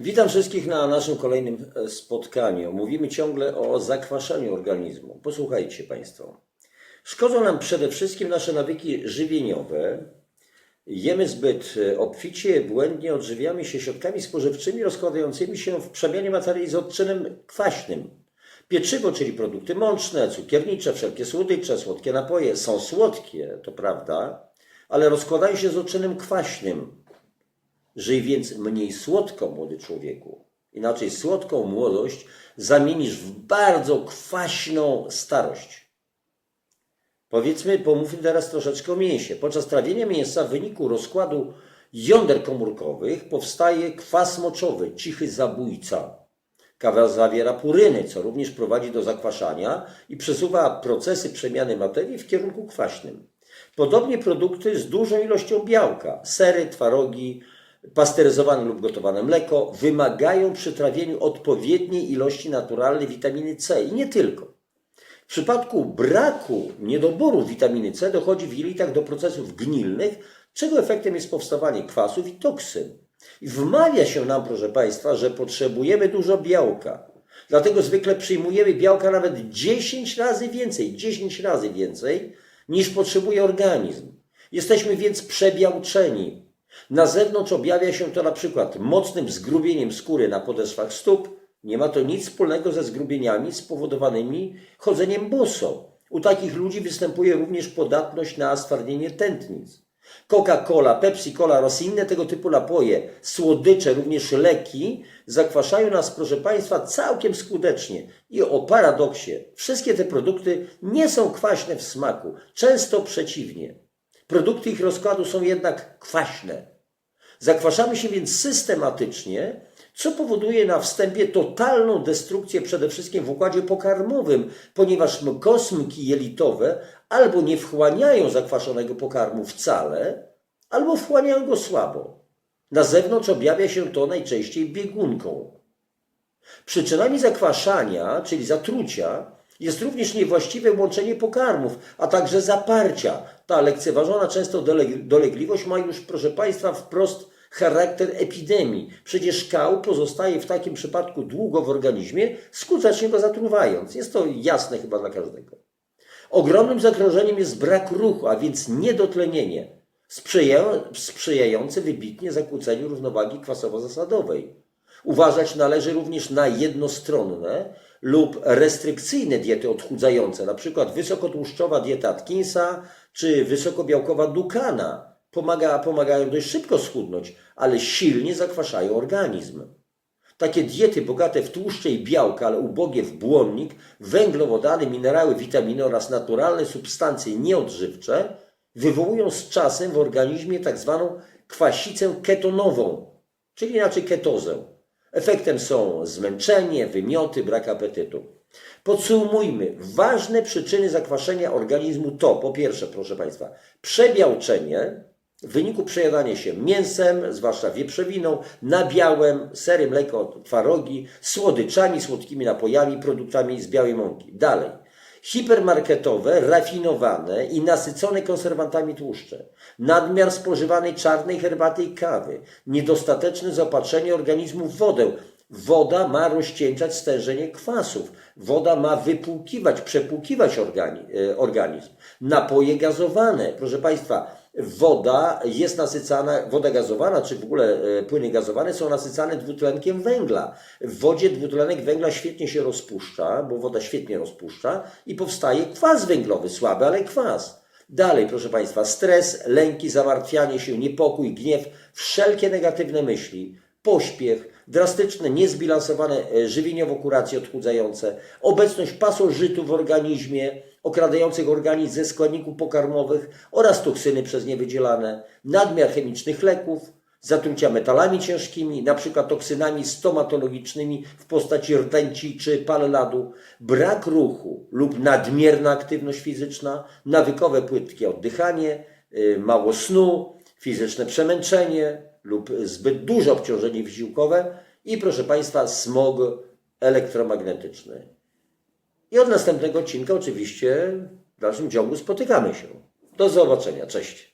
Witam wszystkich na naszym kolejnym e, spotkaniu. Mówimy ciągle o zakwaszeniu organizmu. Posłuchajcie Państwo. Szkodzą nam przede wszystkim nasze nawyki żywieniowe. Jemy zbyt e, obficie, błędnie odżywiamy się środkami spożywczymi rozkładającymi się w przemianie materii z odczynem kwaśnym. Pieczywo, czyli produkty mączne, cukiernicze, wszelkie słodycze, słodkie napoje są słodkie, to prawda, ale rozkładają się z odczynem kwaśnym. Żyj więc mniej słodko, młody człowieku. Inaczej słodką młodość zamienisz w bardzo kwaśną starość. Powiedzmy, pomówmy teraz troszeczkę o mięsie. Podczas trawienia mięsa w wyniku rozkładu jąder komórkowych powstaje kwas moczowy, cichy zabójca. Kawa zawiera puryny, co również prowadzi do zakwaszania i przesuwa procesy przemiany materii w kierunku kwaśnym. Podobnie produkty z dużą ilością białka, sery, twarogi, pasteryzowane lub gotowane mleko wymagają przy trawieniu odpowiedniej ilości naturalnej witaminy C i nie tylko. W przypadku braku, niedoboru witaminy C dochodzi w jelitach do procesów gnilnych, czego efektem jest powstawanie kwasów i toksyn. I wmawia się nam, proszę Państwa, że potrzebujemy dużo białka. Dlatego zwykle przyjmujemy białka nawet 10 razy więcej, 10 razy więcej niż potrzebuje organizm. Jesteśmy więc przebiałczeni. Na zewnątrz objawia się to na przykład mocnym zgrubieniem skóry na podeszwach stóp. Nie ma to nic wspólnego ze zgrubieniami spowodowanymi chodzeniem boso. U takich ludzi występuje również podatność na stwardnienie tętnic. Coca-Cola, Pepsi-Cola oraz inne tego typu napoje, słodycze, również leki zakwaszają nas, proszę Państwa, całkiem skutecznie. I o paradoksie, wszystkie te produkty nie są kwaśne w smaku, często przeciwnie. Produkty ich rozkładu są jednak kwaśne. Zakwaszamy się więc systematycznie, co powoduje na wstępie totalną destrukcję przede wszystkim w układzie pokarmowym, ponieważ kosmki jelitowe albo nie wchłaniają zakwaszonego pokarmu wcale, albo wchłaniają go słabo. Na zewnątrz objawia się to najczęściej biegunką. Przyczynami zakwaszania, czyli zatrucia, jest również niewłaściwe łączenie pokarmów, a także zaparcia. Ta lekceważona często doleg- dolegliwość ma już, proszę Państwa, wprost charakter epidemii. Przecież kał pozostaje w takim przypadku długo w organizmie, skutecznie go zatruwając. Jest to jasne chyba dla każdego. Ogromnym zagrożeniem jest brak ruchu, a więc niedotlenienie, sprzyja- sprzyjające wybitnie zakłóceniu równowagi kwasowo-zasadowej. Uważać należy również na jednostronne lub restrykcyjne diety odchudzające, np. wysokotłuszczowa dieta Atkinsa czy wysokobiałkowa Dukana. Pomaga, pomagają dość szybko schudnąć, ale silnie zakwaszają organizm. Takie diety bogate w tłuszcze i białka, ale ubogie w błonnik, węglowodany, minerały, witaminy oraz naturalne substancje nieodżywcze wywołują z czasem w organizmie tak zwaną kwasicę ketonową, czyli inaczej ketozę. Efektem są zmęczenie, wymioty, brak apetytu. Podsumujmy, ważne przyczyny zakwaszenia organizmu to po pierwsze, proszę Państwa, przebiałczenie w wyniku przejadania się mięsem, zwłaszcza wieprzowiną, nabiałem, sery, mleko, twarogi, słodyczami, słodkimi napojami, produktami z białej mąki. Dalej. Hipermarketowe, rafinowane i nasycone konserwantami tłuszcze, nadmiar spożywanej czarnej herbaty i kawy, niedostateczne zaopatrzenie organizmu w wodę. Woda ma rozcieńczać stężenie kwasów. Woda ma wypłukiwać, przepłukiwać e, organizm. Napoje gazowane. Proszę Państwa, woda jest nasycana, woda gazowana, czy w ogóle e, płyny gazowane są nasycane dwutlenkiem węgla. W wodzie dwutlenek węgla świetnie się rozpuszcza, bo woda świetnie rozpuszcza i powstaje kwas węglowy, słaby, ale kwas. Dalej, proszę Państwa, stres, lęki, zamartwianie się, niepokój, gniew, wszelkie negatywne myśli, pośpiech, drastyczne, niezbilansowane e, żywieniowo kuracje odchudzające, obecność pasożytu w organizmie, okradających organizm ze składników pokarmowych oraz toksyny przez nie wydzielane, nadmiar chemicznych leków, zatrucia metalami ciężkimi, np. toksynami stomatologicznymi w postaci rtęci czy paleladu, brak ruchu lub nadmierna aktywność fizyczna, nawykowe płytkie oddychanie, y, mało snu, fizyczne przemęczenie lub zbyt duże obciążenie wysiłkowe i proszę Państwa smog elektromagnetyczny. I od następnego odcinka oczywiście w dalszym ciągu spotykamy się. Do zobaczenia. Cześć.